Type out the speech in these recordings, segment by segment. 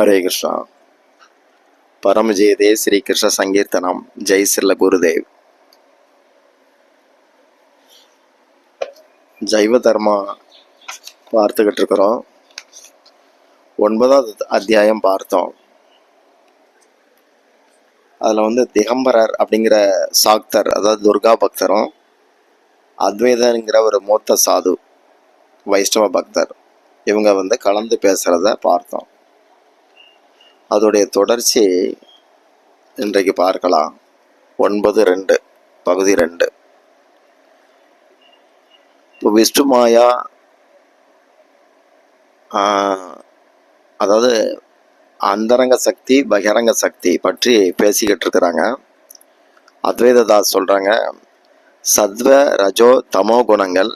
హరే కృష్ణ పరమజయదే శ్రీకృష్ణ சங்கீர்த்தனம். ஜெய் శ్రీల குருதேவ். ஜைவ தர்மா பார்த்துக்கிட்டு இருக்கிறோம் ஒன்பதாவது அத்தியாயம் பார்த்தோம். அதில் வந்து திகம்பரர் அப்படிங்கிற சாக்தர் அதாவது துர்கா பக்தரும் அத்வைதன்கிற ஒரு மூத்த சாது வைஷ்ணவ பக்தர் இவங்க வந்து கலந்து பேசுகிறத பார்த்தோம். அதோடைய தொடர்ச்சி இன்றைக்கு பார்க்கலாம். ஒன்பது ரெண்டு பகுதி ரெண்டு. இப்போ விஷ்ணு மாயா அதாவது அந்தரங்க சக்தி பகிரங்க சக்தி பற்றி பேசிக்கிட்டு இருக்கிறாங்க. அத்வைததாஸ் சொல்கிறாங்க சத்வ ரஜோ தமோ குணங்கள்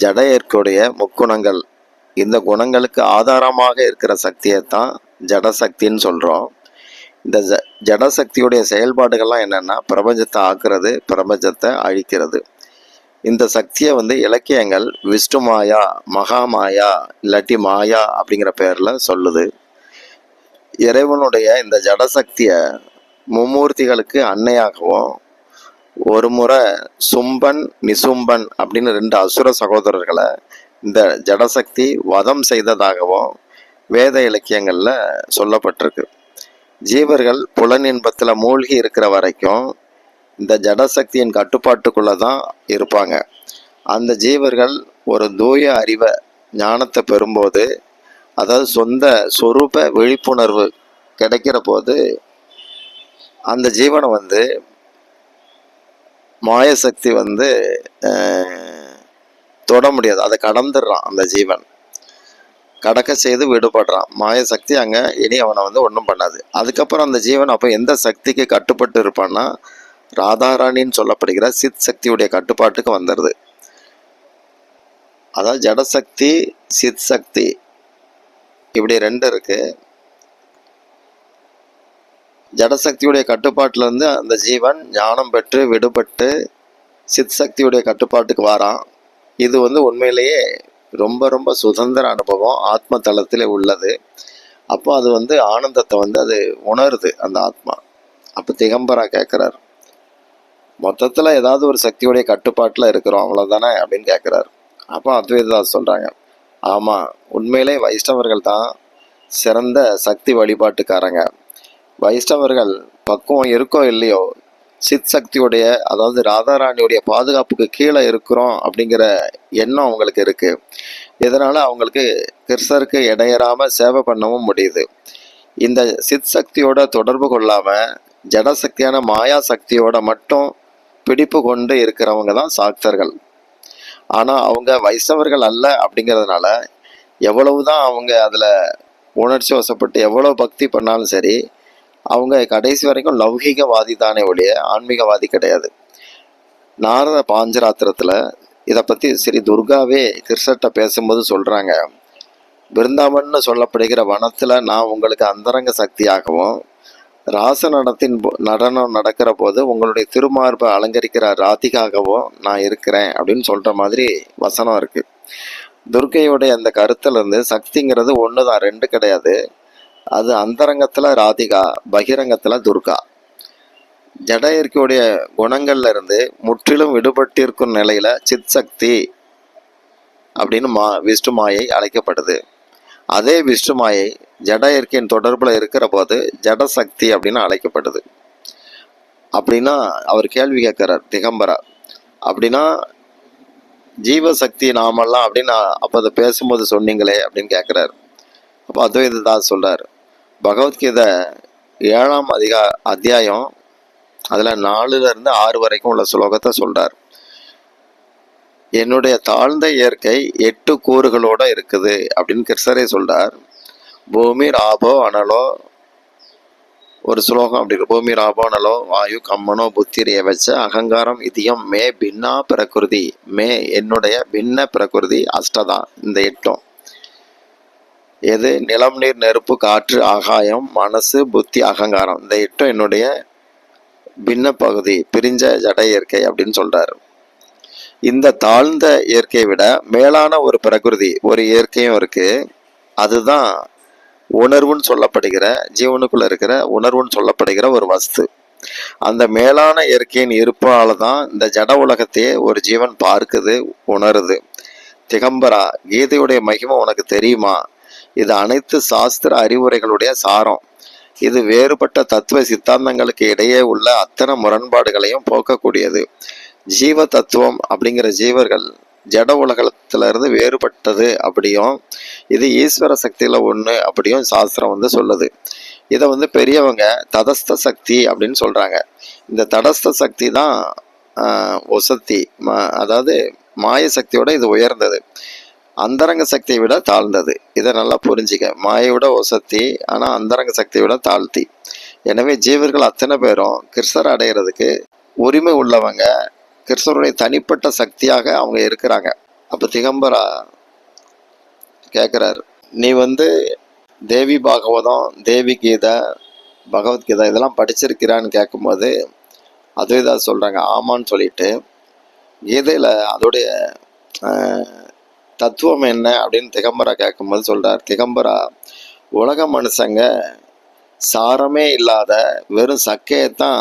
ஜட ஏற்குடைய முக்குணங்கள். இந்த குணங்களுக்கு ஆதாரமாக இருக்கிற சக்தியை தான் ஜடசக்தின்னு சொல்கிறோம் இந்த ஜ ஜடசக்தியுடைய செயல்பாடுகள்லாம் என்னென்னா பிரபஞ்சத்தை ஆக்குறது பிரபஞ்சத்தை அழிக்கிறது. இந்த சக்தியை வந்து இலக்கியங்கள் விஷ்ணு மாயா மகாமாயா இல்லாட்டி மாயா அப்படிங்கிற பேரில் சொல்லுது. இறைவனுடைய இந்த ஜடசக்தியை மும்மூர்த்திகளுக்கு அன்னையாகவும் ஒரு முறை சும்பன் நிசும்பன் அப்படின்னு ரெண்டு அசுர சகோதரர்களை இந்த ஜடசக்தி வதம் செய்ததாகவும் வேத இலக்கியங்களில் சொல்லப்பட்டிருக்கு. ஜீவர்கள் புலன் இன்பத்தில் மூழ்கி இருக்கிற வரைக்கும் இந்த ஜடசக்தியின் கட்டுப்பாட்டுக்குள்ளே தான் இருப்பாங்க. அந்த ஜீவர்கள் ஒரு தூய அறிவை ஞானத்தை பெறும்போது அதாவது சொந்த சொரூப விழிப்புணர்வு கிடைக்கிற போது அந்த ஜீவனை வந்து மாயசக்தி வந்து தொட முடியாது. அதை கடந்துடுறான் அந்த ஜீவன். கடக்க செய்து விடுபடுறான். மாய சக்தி அங்கே இனி அவனை வந்து ஒன்றும் பண்ணாது. அதுக்கப்புறம் அந்த ஜீவன் அப்போ எந்த சக்திக்கு கட்டுப்பட்டு இருப்பான்னா ராதாராணின்னு சொல்லப்படுகிற சித் சக்தியுடைய கட்டுப்பாட்டுக்கு வந்துடுது அதாவது ஜடசக்தி சித் சக்தி இப்படி ரெண்டு இருக்கு. ஜடசக்தியுடைய கட்டுப்பாட்டிலேருந்து அந்த ஜீவன் ஞானம் பெற்று விடுபட்டு சித் சக்தியுடைய கட்டுப்பாட்டுக்கு வாரான். இது வந்து உண்மையிலேயே ரொம்ப ரொம்ப சுதந்திர அனுபவம் ஆத்ம தளத்தில் உள்ளது. அப்போ அது வந்து ஆனந்தத்தை வந்து அது உணருது அந்த ஆத்மா. அப்போ திகம்பரா கேட்குறாரு மொத்தத்தில் ஏதாவது ஒரு சக்தியுடைய கட்டுப்பாட்டில் இருக்கிறோம் அவ்வளோதானே அப்படின்னு கேட்குறாரு. அப்போ அத்வைதாஸ் சொல்கிறாங்க ஆமாம் உண்மையிலே வைஷ்ணவர்கள் தான் சிறந்த சக்தி வழிபாட்டுக்காரங்க. வைஷ்ணவர்கள் பக்குவம் இருக்கோ இல்லையோ சித் சக்தியுடைய அதாவது ராதாராணியுடைய பாதுகாப்புக்கு கீழே இருக்கிறோம் அப்படிங்கிற எண்ணம் அவங்களுக்கு இருக்குது இதனால் அவங்களுக்கு கிருஷ்ணருக்கு இடையறாமல் சேவை பண்ணவும் முடியுது. இந்த சித் சக்தியோட தொடர்பு கொள்ளாமல் ஜடசக்தியான மாயா சக்தியோட மட்டும் பிடிப்பு கொண்டு இருக்கிறவங்க தான் சாக்தர்கள். ஆனால் அவங்க வைஷ்ணவர்கள் அல்ல அப்படிங்கிறதுனால எவ்வளவு தான் அவங்க அதில் உணர்ச்சி வசப்பட்டு எவ்வளோ பக்தி பண்ணாலும் சரி அவங்க கடைசி வரைக்கும் லௌகிகவாதி தானே ஒழிய ஆன்மீகவாதி கிடையாது. நாரத பாஞ்சராத்திரத்தில் இதை பற்றி ஸ்ரீ துர்காவே கிருஷ்ணர்கிட்ட பேசும்போது சொல்கிறாங்க பிருந்தாவன்னு சொல்லப்படுகிற வனத்தில் நான் உங்களுக்கு அந்தரங்க சக்தியாகவும் ராச நடத்தின் போ- நடனம் நடக்கிற போது உங்களுடைய திருமார்பை அலங்கரிக்கிற ராதிகாகவும் நான் இருக்கிறேன் அப்படின்னு சொல்கிற மாதிரி வசனம் இருக்குது துர்கையுடைய அந்த கருத்துலேருந்து சக்திங்கிறது ஒன்று தான் ரெண்டு கிடையாது. அது அந்தரங்கத்தில் ராதிகா பகிரங்கத்தில் துர்கா. ஜட இயற்கையுடைய குணங்கள்ல இருந்து முற்றிலும் விடுபட்டிருக்கும் நிலையில சித் சக்தி அப்படின்னு மா விஷ்ணு மாயை அழைக்கப்படுது. அதே விஷ்ணு மாயை ஜட இயற்கையின் தொடர்பில் இருக்கிற போது ஜட சக்தி அப்படின்னு அழைக்கப்படுது. அப்படின்னா அவர் கேள்வி கேட்கிறார் திகம்பரா அப்படின்னா ஜீவசக்தி நாமெல்லாம் அப்படின்னு அப்போ அதை பேசும்போது சொன்னீங்களே அப்படின்னு கேட்குறாரு. அப்போ அத்வைததாஸ் சொல்கிறார் பகவத்கீதை ஏழாம் அதிகா அத்தியாயம் அதில் நாலுலேருந்து ஆறு வரைக்கும் உள்ள ஸ்லோகத்தை சொல்கிறார் என்னுடைய தாழ்ந்த இயற்கை எட்டு கூறுகளோட இருக்குது அப்படின்னு கிருஷ்ணரே சொல்கிறார் பூமி ராபோ அனலோ ஒரு ஸ்லோகம் அப்படி இருக்கு. பூமி ராபோ அனலோ வாயு கம்மனோ புத்திரிய வச்ச அகங்காரம் இதயம் மே பின்னா பிரகிருதி. மே என்னுடைய பின்ன பிரகிருதி அஷ்டதா இந்த எட்டும். எது? நிலம் நீர் நெருப்பு காற்று ஆகாயம் மனசு புத்தி அகங்காரம். இந்த எட்டும் என்னுடைய பின்ன பகுதி பிரிஞ்ச ஜட இயற்கை அப்படின்னு சொல்றாரு. இந்த தாழ்ந்த இயற்கையை விட மேலான ஒரு பிரகிருதி ஒரு இயற்கையும் இருக்கு. அதுதான் உணர்வுன்னு சொல்லப்படுகிற ஜீவனுக்குள்ள இருக்கிற உணர்வுன்னு சொல்லப்படுகிற ஒரு வஸ்து. அந்த மேலான இயற்கையின் இருப்பால் தான் இந்த ஜட உலகத்தையே ஒரு ஜீவன் பார்க்குது உணருது. திகம்பரா கீதையுடைய மகிமை உனக்கு தெரியுமா? இது அனைத்து சாஸ்திர அறிவுரைகளுடைய சாரம். இது வேறுபட்ட தத்துவ சித்தாந்தங்களுக்கு இடையே உள்ள அத்தனை முரண்பாடுகளையும் போக்கக்கூடியது. ஜீவ தத்துவம் அப்படிங்கிற ஜீவர்கள் ஜட உலகத்துல இருந்து வேறுபட்டது அப்படியும் இது ஈஸ்வர சக்தியில் ஒன்று அப்படியும் சாஸ்திரம் வந்து சொல்லுது. இதை வந்து பெரியவங்க ததஸ்த சக்தி அப்படின்னு சொல்கிறாங்க இந்த தடஸ்த சக்தி தான் ஆஹ், ஒசத்தி ம- அதாவது மாய சக்தியோட இது உயர்ந்தது. அந்தரங்க சக்தியை விட தாழ்ந்தது. இதை நல்லா புரிஞ்சுக்க. மாயை விட ஒசத்தி ஆனா அந்தரங்க சக்தியை விட தாழ்த்தி. எனவே ஜீவர்கள் அத்தனை பேரும் கிருஷ்ணர் அடைகிறதுக்கு உரிமை உள்ளவங்க. கிருஷ்ணருடைய தனிப்பட்ட சக்தியாக அவங்க இருக்கிறாங்க. அப்போ திகம்பரா கேட்குறாரு நீ வந்து தேவி பாகவதம் தேவி கீதை பகவத்கீதை இதெல்லாம் படிச்சிருக்கிறான்னு கேட்கும்போது தான் சொல்றாங்க ஆமான்னு சொல்லிட்டு. கீதையில அதோடைய தத்துவம் என்ன அப்படின்னு திகம்பரா கேட்கும்போது சொல்கிறார் திகம்பரா உலக மனுஷங்க சாரமே இல்லாத வெறும் சக்கையைத்தான்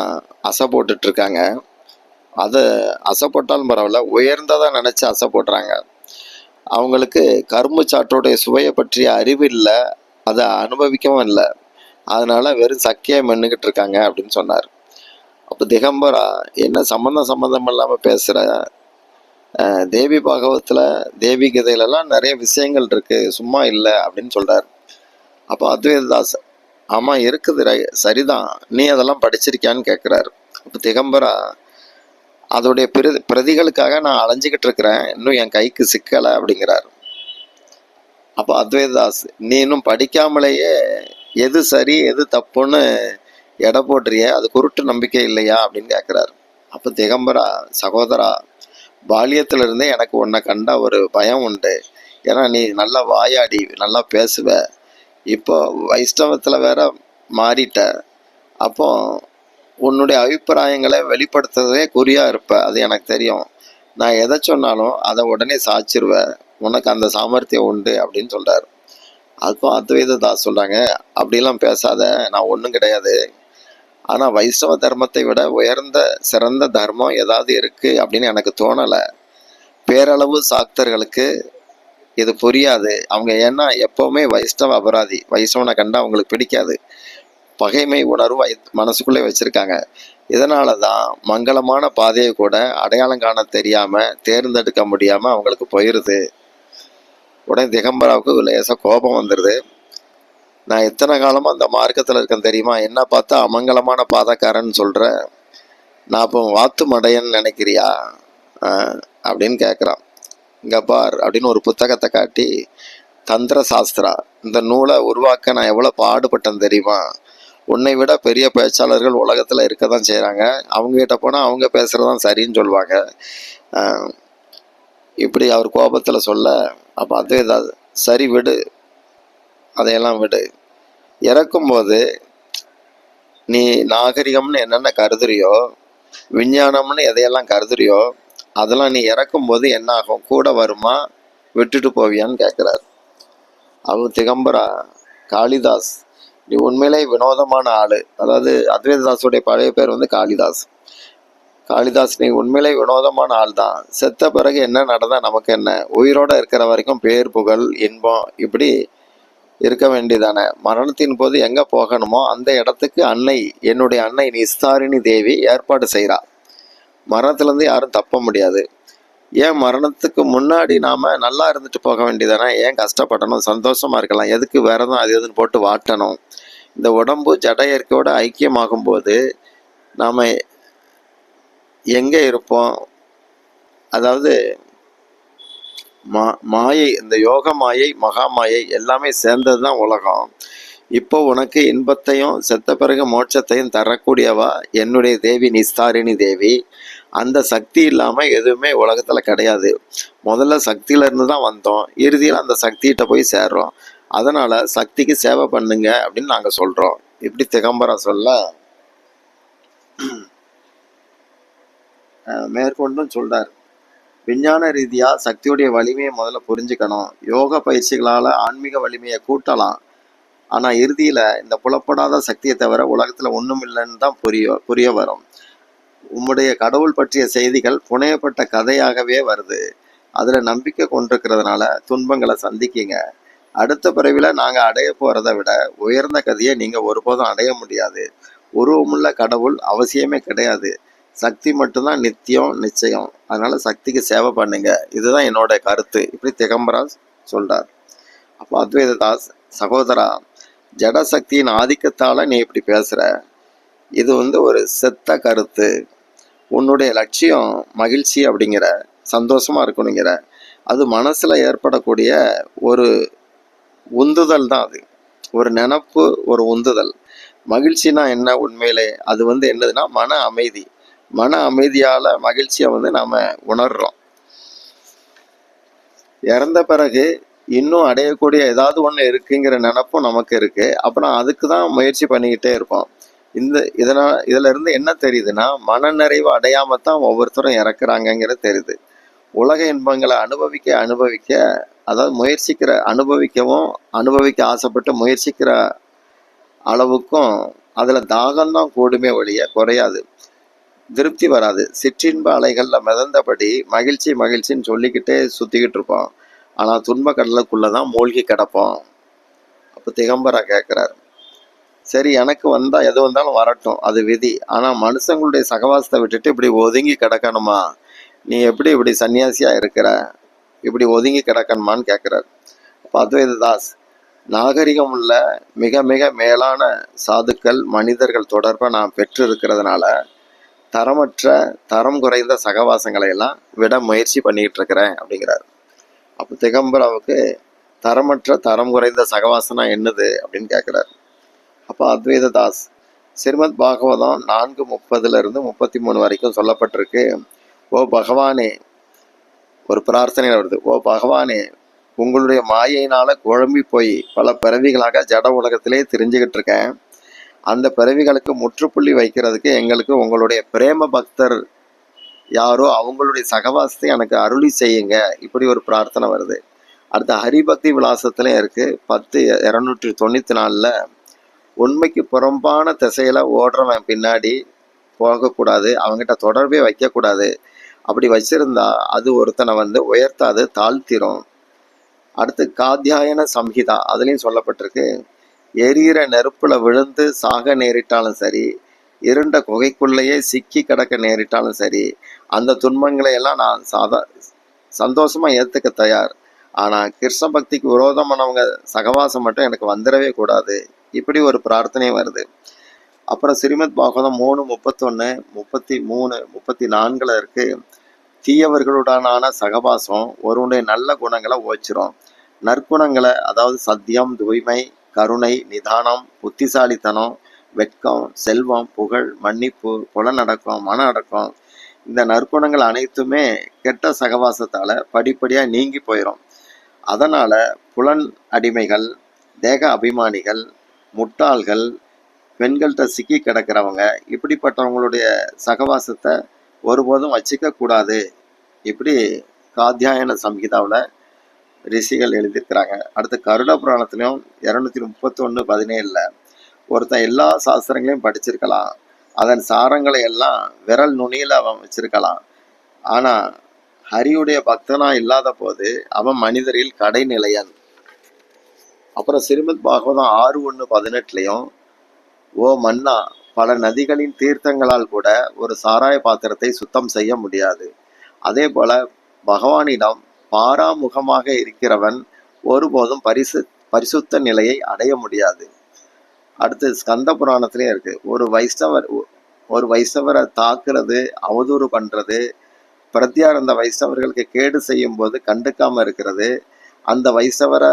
அசை போட்டுட்ருக்காங்க. அதை அசை போட்டாலும் பரவாயில்ல உயர்ந்ததாக நினச்சி அசை போடுறாங்க. அவங்களுக்கு கரும்பு சாற்றோடைய சுவையை பற்றிய அறிவு இல்லை அதை அனுபவிக்கவும் இல்லை. அதனால் வெறும் சக்கையை மென்னுக்கிட்டு இருக்காங்க அப்படின்னு சொன்னார். அப்போ திகம்பரா என்ன சம்மந்தம் சம்மந்தம் இல்லாமல் பேசுகிற தேவி பாகவத்தில் தேவி கதையிலலாம் நிறைய விஷயங்கள் இருக்குது சும்மா இல்லை அப்படின்னு சொல்கிறார் அப்போ அத்வைதாஸ் ஆமாம் இருக்குது. ரை- சரிதான். நீ அதெல்லாம் படிச்சிருக்கியான்னு கேட்குறாரு அப்போ திகம்பரா அதோடைய பிர பிரதிகளுக்காக நான் அலைஞ்சிக்கிட்டு இருக்கிறேன். இன்னும் என் கைக்கு சிக்கலை அப்படிங்கிறார். அப்போ அத்வைதாஸ் நீ இன்னும் படிக்காமலேயே எது சரி எது தப்புன்னு எடை போடுறியே அது குருட்டு நம்பிக்கை இல்லையா அப்படின்னு கேட்குறாரு அப்போ திகம்பரா சகோதரா பால்யத்திலிருந்தே எனக்கு உன்னை கண்டா ஒரு பயம் உண்டு. ஏன்னா நீ நல்லா வாயாடி நல்லா பேசுவ. இப்போ வைஷ்ணவத்தில் வேற மாறிட்ட. அப்போ உன்னுடைய அபிப்பிராயங்களை வெளிப்படுத்துறதே குறியாக இருப்ப. அது எனக்கு தெரியும். நான் எதை சொன்னாலும் அதை உடனே சாச்சிருவேன் உனக்கு அந்த சாமர்த்தியம் உண்டு அப்படின்னு சொல்கிறார் அப்போ அத்வைத தாஸ் சொல்கிறாங்க அப்படிலாம் பேசாத. நான் ஒன்றும் கிடையாது. ஆனால் வைஷ்ணவ தர்மத்தை விட உயர்ந்த சிறந்த தர்மம் ஏதாவது இருக்குது அப்படின்னு எனக்கு தோணலை. பேரளவு சாக்தர்களுக்கு இது புரியாது. அவங்க ஏன்னா எப்போவுமே வைஷ்ணவ அபராதி வைஷ்ணவனை கண்டா அவங்களுக்கு பிடிக்காது. பகைமை உணர்வு வை மனசுக்குள்ளே வச்சிருக்காங்க. இதனால தான் மங்களமான பாதையை கூட அடையாளம் காண தெரியாமல் தேர்ந்தெடுக்க முடியாமல் அவங்களுக்கு போயிடுது உடனே திகம்பராவுக்கு லேசாக கோபம் வந்துடுது நான் எத்தனை காலமாக அந்த மார்க்கத்தில் இருக்கேன் தெரியுமா? என்ன பார்த்தா அமங்கலமான பாதக்காரன் சொல்கிறேன் நான் இப்போ வாத்து மடையன்னு நினைக்கிறியா? அப்படின்னு கேட்குறான் இங்கே பார் அப்படின்னு ஒரு புத்தகத்தை காட்டி தந்திர சாஸ்திரா இந்த நூலை உருவாக்க நான் எவ்வளோ பாடுபட்டேன் தெரியுமா? உன்னை விட பெரிய பேச்சாளர்கள் உலகத்தில் இருக்க தான் செய்கிறாங்க அவங்ககிட்ட போனால் அவங்க பேசுகிறதான் சரின்னு சொல்லுவாங்க. இப்படி அவர் கோபத்தில் சொல்ல அப்போ அது ஏதாவது சரி விடு அதையெல்லாம் விடு. இறக்கும்போது நீ நாகரிகம்னு என்னென்ன கருதுறியோ விஞ்ஞானம்னு எதையெல்லாம் கருதுறியோ அதெல்லாம் நீ இறக்கும்போது என்ன ஆகும் கூட வருமா? விட்டுட்டு போவியான்னு கேட்குறாரு அவர் திகம்பரா காளிதாஸ். நீ உண்மையிலே வினோதமான ஆள். அதாவது அத்வைததாஸுடைய பழைய பேர் வந்து காளிதாஸ். காளிதாஸ் நீ உண்மையிலே வினோதமான ஆள் தான் செத்த பிறகு என்ன நடந்தால் நமக்கு என்ன? உயிரோட இருக்கிற வரைக்கும் பேர் புகழ் இன்பம் இப்படி இருக்க வேண்டியதானே? மரணத்தின் போது எங்க போகணுமோ அந்த இடத்துக்கு அன்னை என்னுடைய அன்னை நிஸ்தாரிணி தேவி ஏற்பாடு செய்கிறா மரணத்திலேருந்து யாரும் தப்ப முடியாது. ஏன் மரணத்துக்கு முன்னாடி நாம் நல்லா இருந்துட்டு போக வேண்டியதானே? ஏன் கஷ்டப்படணும்? சந்தோஷமாக இருக்கலாம். எதுக்கு விரதம் அது எதுன்னு போட்டு வாட்டணும்? இந்த உடம்பு ஜட இயற்கையோட ஐக்கியமாகும் போது எங்கே இருப்போம்? அதாவது மா மாயை இந்த யோக மாயை மகா மாயை எல்லாமே சேர்ந்தது தான் உலகம். இப்போ உனக்கு இன்பத்தையும் செத்த பிறகு மோட்சத்தையும் தரக்கூடியவா? என்னுடைய தேவி நிஸ்தாரிணி தேவி. அந்த சக்தி இல்லாமல் எதுவுமே உலகத்தில் கிடையாது. முதல்ல சக்தியிலேருந்து தான் வந்தோம். இறுதியில் அந்த சக்திகிட்ட போய் சேர்றோம். அதனால் சக்திக்கு சேவை பண்ணுங்க அப்படின்னு நாங்கள் சொல்கிறோம் இப்படி திகம்பரம் சொல்ல. மேற்கொண்டும் சொல்கிறார் விஞ்ஞான ரீதியா சக்தியுடைய வலிமையை முதல்ல புரிஞ்சுக்கணும். யோக பயிற்சிகளால ஆன்மீக வலிமையை கூட்டலாம். ஆனால் இறுதியில் இந்த புலப்படாத சக்தியை தவிர உலகத்தில் ஒன்றும் இல்லைன்னு தான் புரிய புரிய வரும். உம்முடைய கடவுள் பற்றிய செய்திகள் புனையப்பட்ட கதையாகவே வருது. அதில் நம்பிக்கை கொண்டிருக்கிறதுனால துன்பங்களை சந்திக்கிங்க. அடுத்த பிறவில நாங்கள் அடைய போகிறத விட உயர்ந்த கதையை நீங்கள் ஒருபோதும் அடைய முடியாது. உருவமுள்ள கடவுள் அவசியமே கிடையாது. சக்தி மட்டும்தான் நித்தியம் நிச்சயம். அதனால சக்திக்கு சேவை பண்ணுங்க. இதுதான் என்னோட கருத்து. இப்படி திகம்பரா சொல்கிறார் அப்போ அத்வைததாஸ் சகோதரா ஜட சக்தியின் ஆதிக்கத்தால நீ இப்படி பேசுற. இது வந்து ஒரு செத்த கருத்து. உன்னுடைய லட்சியம் மகிழ்ச்சி அப்படிங்கிற சந்தோஷமா இருக்கணுங்கிற அது மனசுல ஏற்படக்கூடிய ஒரு உந்துதல் தான் அது. ஒரு நினப்பு ஒரு உந்துதல். மகிழ்ச்சினா என்ன உண்மையிலே? அது வந்து என்னதுன்னா மன அமைதி. மன அமைதியால் மகிழ்ச்சியை வந்து நாம் உணர்கிறோம் இறந்த பிறகு இன்னும் அடையக்கூடிய ஏதாவது ஒன்று இருக்குங்கிற நினப்பும் நமக்கு இருக்குது அப்புறம் அதுக்கு தான் முயற்சி பண்ணிக்கிட்டே இருப்போம். இந்த இதனால் இதிலிருந்து என்ன தெரியுதுன்னா மனநிறைவு அடையாமல் தான் ஒவ்வொருத்தரும் இறக்குறாங்கங்கிறது தெரியுது. உலக இன்பங்களை அனுபவிக்க அனுபவிக்க அதாவது முயற்சிக்கிற அனுபவிக்கவும் அனுபவிக்க ஆசைப்பட்டு முயற்சிக்கிற அளவுக்கும் அதில் தாகம்தான் கூடுமே ஒழிய குறையாது. திருப்தி வராது. சிற்றின்ப அலைகளில் மிதந்தபடி மகிழ்ச்சி மகிழ்ச்சின்னு சொல்லிக்கிட்டே சுற்றிக்கிட்டு இருப்போம். ஆனால் துன்ப கடலுக்குள்ளே தான் மூழ்கி கிடப்போம். அப்போ திகம்பரா கேட்குறாரு சரி எனக்கு வந்தால் எது வந்தாலும் வரட்டும். அது விதி. ஆனால் மனுஷங்களுடைய சகவாசத்தை விட்டுட்டு இப்படி ஒதுங்கி கிடக்கணுமா? நீ எப்படி இப்படி சன்னியாசியாக இருக்கிற? இப்படி ஒதுங்கி கிடக்கணுமான்னு கேட்குறாரு அப்போ அத்வைத தாஸ் நாகரிகம் உள்ள மிக மிக மேலான சாதுக்கள் மனிதர்கள் தொடர்பாக நான் பெற்று இருக்கிறதுனால தரமற்ற தரம் குறைந்த சகவாசங்களை எல்லாம் விட முயற்சி பண்ணிக்கிட்டு இருக்கிறேன் அப்படிங்கிறார். அப்போ திகம்பராவுக்கு தரமற்ற தரம் குறைந்த சகவாசனா என்னது அப்படின்னு கேட்குறார் அப்போ அத்வைத தாஸ் ஸ்ரீமத் பாகவதம் நான்கு முப்பதுலேருந்து முப்பத்தி மூணு வரைக்கும் சொல்லப்பட்டிருக்கு. ஓ பகவானே ஒரு பிரார்த்தனை வருது. ஓ பகவானே உங்களுடைய மாயையினால் குழம்பி போய் பல பிறவிகளாக ஜட உலகத்திலே தெரிஞ்சுக்கிட்டு இருக்கேன் அந்த பிறவிகளுக்கு முற்றுப்புள்ளி வைக்கிறதுக்கு எங்களுக்கு உங்களுடைய பிரேம பக்தர் யாரோ அவங்களுடைய சகவாசத்தை எனக்கு அருளி செய்யுங்க. இப்படி ஒரு பிரார்த்தனை வருது. அடுத்த ஹரிபக்தி விலாசத்துலையும் இருக்கு. பத்து இரநூற்றி தொண்ணூற்றி நாலில் உண்மைக்கு புறம்பான திசையில ஓடுறவன் பின்னாடி போகக்கூடாது. அவங்ககிட்ட தொடர்பே வைக்கக்கூடாது. அப்படி வச்சிருந்தா அது ஒருத்தனை வந்து உயர்த்தாது தாழ்த்திரும். அடுத்து காத்தியாயன சம்ஹிதா அதுலேயும் சொல்லப்பட்டிருக்கு. எரியிற நெருப்புல விழுந்து சாக நேரிட்டாலும் சரி இருண்ட குகைக்குள்ளேயே சிக்கி கிடக்க நேரிட்டாலும் சரி அந்த துன்பங்களை எல்லாம் நான் சாதா சந்தோஷமா ஏத்துக்க தயார். ஆனா கிருஷ்ண பக்திக்கு விரோதமானவங்க சகவாசம் மட்டும் எனக்கு வந்துடவே கூடாது. இப்படி ஒரு பிரார்த்தனையும் வருது. அப்புறம் ஸ்ரீமத் பாகவதம் மூணு முப்பத்தொன்னு முப்பத்தி மூணு முப்பத்தி நான்குல இருக்கு. தீயவர்களுடனான சகவாசம் ஒருவனுடைய நல்ல குணங்களை ஓச்சிரும் நற்குணங்களை அதாவது சத்தியம் தூய்மை கருணை நிதானம் புத்திசாலித்தனம் வெட்கம் செல்வம் புகழ் மன்னிப்பு புலனடக்கம் மன அடக்கம் இந்த நற்குணங்கள் அனைத்துமே கெட்ட சகவாசத்தால் படிப்படியாக நீங்கி போயிடும் அதனால் புலன் அடிமைகள் தேக அபிமானிகள் முட்டாள்கள் பெண்கள்கிட்ட சிக்கி கிடக்கிறவங்க இப்படிப்பட்டவங்களுடைய சகவாசத்தை ஒருபோதும் வச்சிக்க கூடாது. இப்படி காத்தியாயன சம்ஹிதாவில் ரிஷிகள் எழுதியிருக்கிறாங்க. அடுத்து கருட புராணத்திலையும் இரநூத்தி முப்பத்தி ஒன்று பதினேழில் ஒருத்தன் எல்லா சாஸ்திரங்களையும் படிச்சிருக்கலாம். அதன் சாரங்களை எல்லாம் விரல் நுனியில் அவன் வச்சிருக்கலாம். ஆனால் ஹரியுடைய பக்தனா இல்லாத போது அவன் மனிதரில் கடைநிலையன் அப்புறம் ஸ்ரீமத் பாகவதம் ஆறு ஒன்று பதினெட்டுலையும் ஓ மன்னா பல நதிகளின் தீர்த்தங்களால் கூட ஒரு சாராய பாத்திரத்தை சுத்தம் செய்ய முடியாது. அதே போல பகவானிடம் பாராமுகமாக இருக்கிறவன் ஒருபோதும் பரிசு பரிசுத்த நிலையை அடைய முடியாது. அடுத்து ஸ்கந்த புராணத்திலையும் இருக்கு. ஒரு வைஷ்ணவர் ஒரு வைஷ்ணவரை தாக்குறது அவதூறு பண்றது பிரத்யானந்த வைஷ்ணவர்களுக்கு கேடு செய்யும் போது கண்டுக்காம இருக்கிறது அந்த வைஷ்ணவரை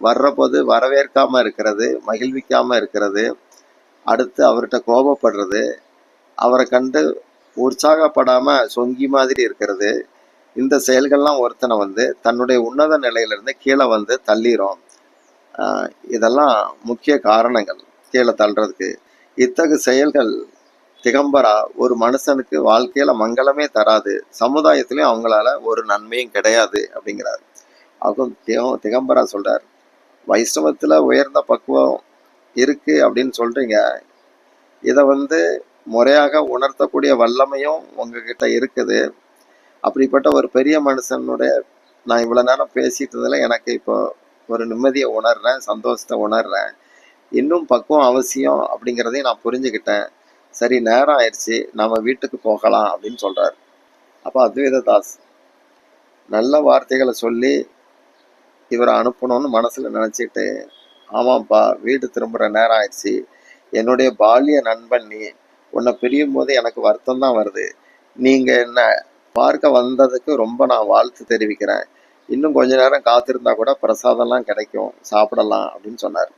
வர்றபோது வரவேற்காம இருக்கிறது மகிழ்விக்காம இருக்கிறது அடுத்து அவர்கிட்ட கோபப்படுறது அவரை கண்டு உற்சாகப்படாம சொங்கி மாதிரி இருக்கிறது இந்த செயல்கள்லாம் ஒருத்தனை வந்து தன்னுடைய உன்னத நிலையிலிருந்து கீழே வந்து தள்ளிரும். ஆஹ் இதெல்லாம் முக்கிய காரணங்கள். கீழே தள்ளுறதுக்கு இத்தகு செயல்கள் திகம்பரா ஒரு மனுஷனுக்கு வாழ்க்கையில மங்களமே தராது. சமுதாயத்திலையும் அவங்களால ஒரு நன்மையும் கிடையாது அப்படிங்கிறார். அவங்க திகம் திகம்பரா சொல்றார். வைஷ்ணவத்துல உயர்ந்த பக்குவம் இருக்கு அப்படின்னு சொல்றீங்க. இதை வந்து முறையாக உணர்த்தக்கூடிய வல்லமையும் உங்ககிட்ட இருக்குது. அப்படிப்பட்ட ஒரு பெரிய மனுஷனுடைய நான் இவ்வளோ நேரம் பேசிட்டு இருந்ததில் எனக்கு இப்போ ஒரு நிம்மதியை உணர்றேன் சந்தோஷத்தை உணர்றேன். இன்னும் பக்குவம் அவசியம் அப்படிங்கிறதையும் நான் புரிஞ்சுக்கிட்டேன். சரி நேரம் ஆயிடுச்சு நம்ம வீட்டுக்கு போகலாம் அப்படின்னு சொல்கிறார் அப்போ அத்வைத தாஸ் நல்ல வார்த்தைகளை சொல்லி இவரை அனுப்பணும்னு மனசில் நினச்சிட்டு ஆமாம்ப்பா வீடு திரும்புகிற நேரம் ஆயிடுச்சு. என்னுடைய பால்ய நண்பன் நீ. உன்னை பிரியும் போது எனக்கு வருத்தம் தான் வருது. நீங்கள் என்ன பார்க்க வந்ததுக்கு ரொம்ப நான் வாழ்த்து தெரிவிக்கிறேன். இன்னும் கொஞ்ச நேரம் காத்திருந்தா கூட பிரசாதம்லாம் கிடைக்கும் சாப்பிடலாம் அப்படின்னு சொன்னார்.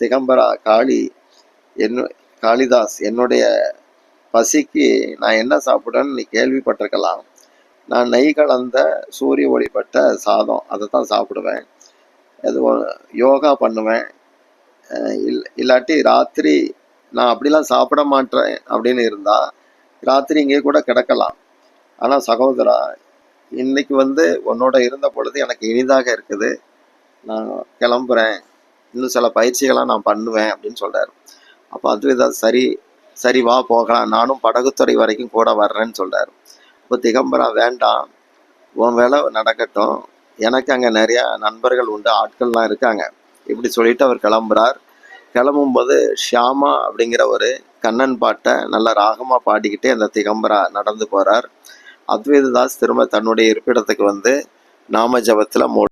திகம்பரா காளி என்ன காளிதாஸ் என்னுடைய பசிக்கு நான் என்ன சாப்பிடுன்னு நீ கேள்விப்பட்டிருக்கலாம். நான் நெய் கலந்த சூரிய ஒளிப்பட்ட சாதம் அதை தான் சாப்பிடுவேன். அது யோகா பண்ணுவேன். இல் இல்லாட்டி ராத்திரி நான் அப்படிலாம் சாப்பிட மாட்டேன் அப்படின்னு இருந்தால் ராத்திரி இங்கே கூட கிடக்கலாம். ஆனால் சகோதரா இன்னைக்கு வந்து உன்னோட இருந்த பொழுது எனக்கு இனிதாக இருக்குது. நான் கிளம்புறேன். இன்னும் சில பயிற்சிகளாக நான் பண்ணுவேன் அப்படின்னு சொல்றாரு. அப்போ அத்வைதா சரி சரி வா போகலாம். நானும் படகுத்துறை வரைக்கும் கூட வர்றேன்னு சொல்றாரு. இப்போ திகம்பரா வேண்டாம். உன் வேலை நடக்கட்டும். எனக்கு அங்கே நிறைய நண்பர்கள் உண்டு. ஆட்கள்லாம் இருக்காங்க. இப்படி சொல்லிட்டு அவர் கிளம்புறார். கிளம்பும்போது ஷியாமா அப்படிங்கிற ஒரு கண்ணன் பாட்டை நல்ல ராகமாக பாடிக்கிட்டே அந்த திகம்பரா நடந்து போறார் அத்வைததாஸ் திரும்ப தன்னுடைய இருப்பிடத்துக்கு வந்து நாம ஜபத்தில் மூ